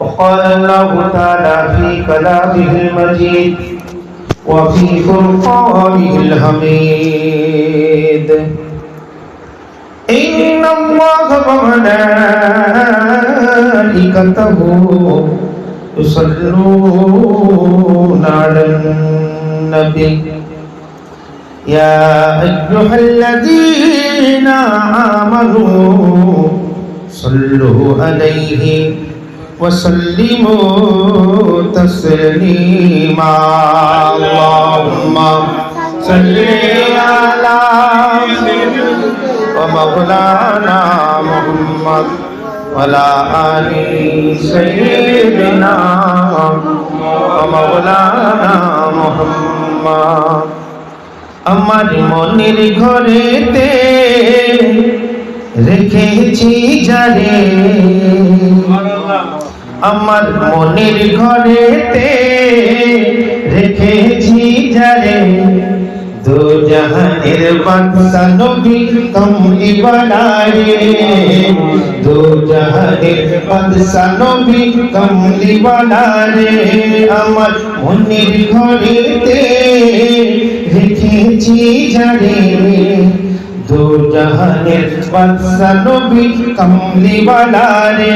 وقال الله تعالى في كلامه المجيد وفي فرقانه الحميد. إن الله وملائكته يصلون على النبي. يا أيها الذين آمنوا صلوا عليه وسلموا تسليما اللهم صل على ومولانا محمد وعلى آل سيدنا ومولانا محمد আমার মনের ঘরেতে রেখেছি যারে আমার মনের ঘরেতে রেখেছি যারে দো জাহানের বাদশা নবী কমলি বালারে দো জাহানের বাদশা নবী কমলি বালারে আমার মনের ঘরেতে রেখেছি যারে দো জাহানের বাদশা নবী কমলি বালারে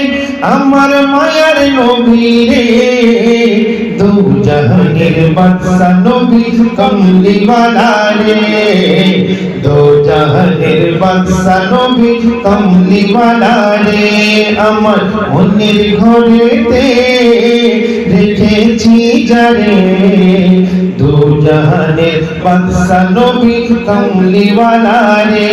আমার মায়ার নবী রে দো জাহানের বাদশা নবী কমলি বালারে দো জাহানের বাদশা নবী কমলি বালারে আমার মনের ঘরেতে রেখেছি যারে দো জাহানের বাদশা নবী কমলি বালারে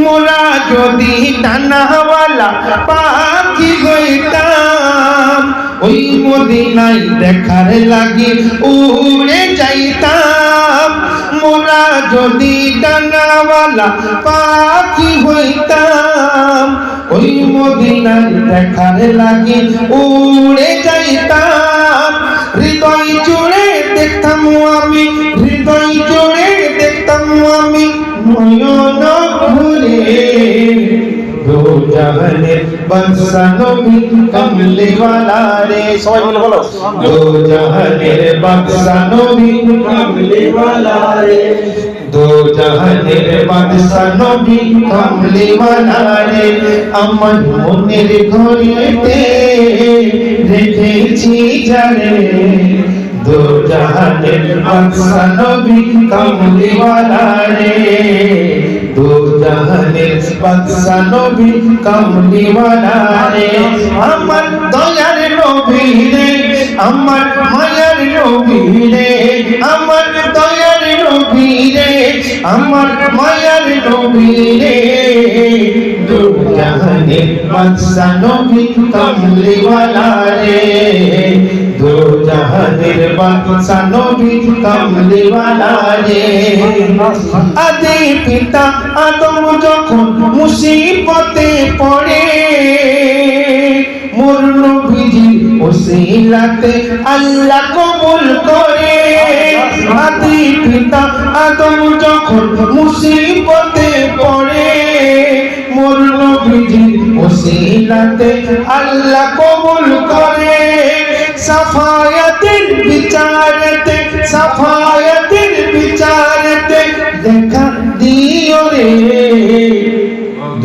মোরা যদি ডানাওয়ালা পাখি হইতাম, ওই মদিনাই দেখার লাগে উড়ে যাইতাম। মোরা যদি ডানাওয়ালা পাখি হইতাম, ওই মদিনাই দেখার লাগে উড়ে যাইতাম। জাহানের বাদশা নবী কমলি ওয়ালা রে সবাই বলে বলো দো জাহানের বাদশা নবী কমলি ওয়ালা রে দো জাহানের বাদশা নবী কমলি ওয়ালা রে আমার মনের ঘরেতে রেখেছি জানে দো জাহানের বাদশা নবী কমলি ওয়ালা রে দো জাহানের বাদশা নবী কমলি ওয়ালা রে আমার দয়ার নবী রে আমার মায়ার নবী রে আমার দয়ার নবী রে আমার মায়ার নবী রে দো জাহানের বাদশা নবী কমলি ওয়ালা রে দো জাহানের বাদশা নবী কমলি ওয়ালা রে আদি পিতা আদম যখন মুসিবতে পড়ে, মোর নবীজি ওসিলাতে আল্লাহ কবুল করে। আদি পিতা আদম যখন মুসিবতে পড়ে, মোর নবীজি ওসিলাতে আল্লাহ কবুল করে। সাফায়াতের বিচারতে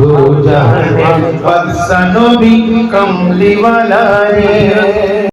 দু জাহানের বাদশা নবী কমলিওয়ালা রে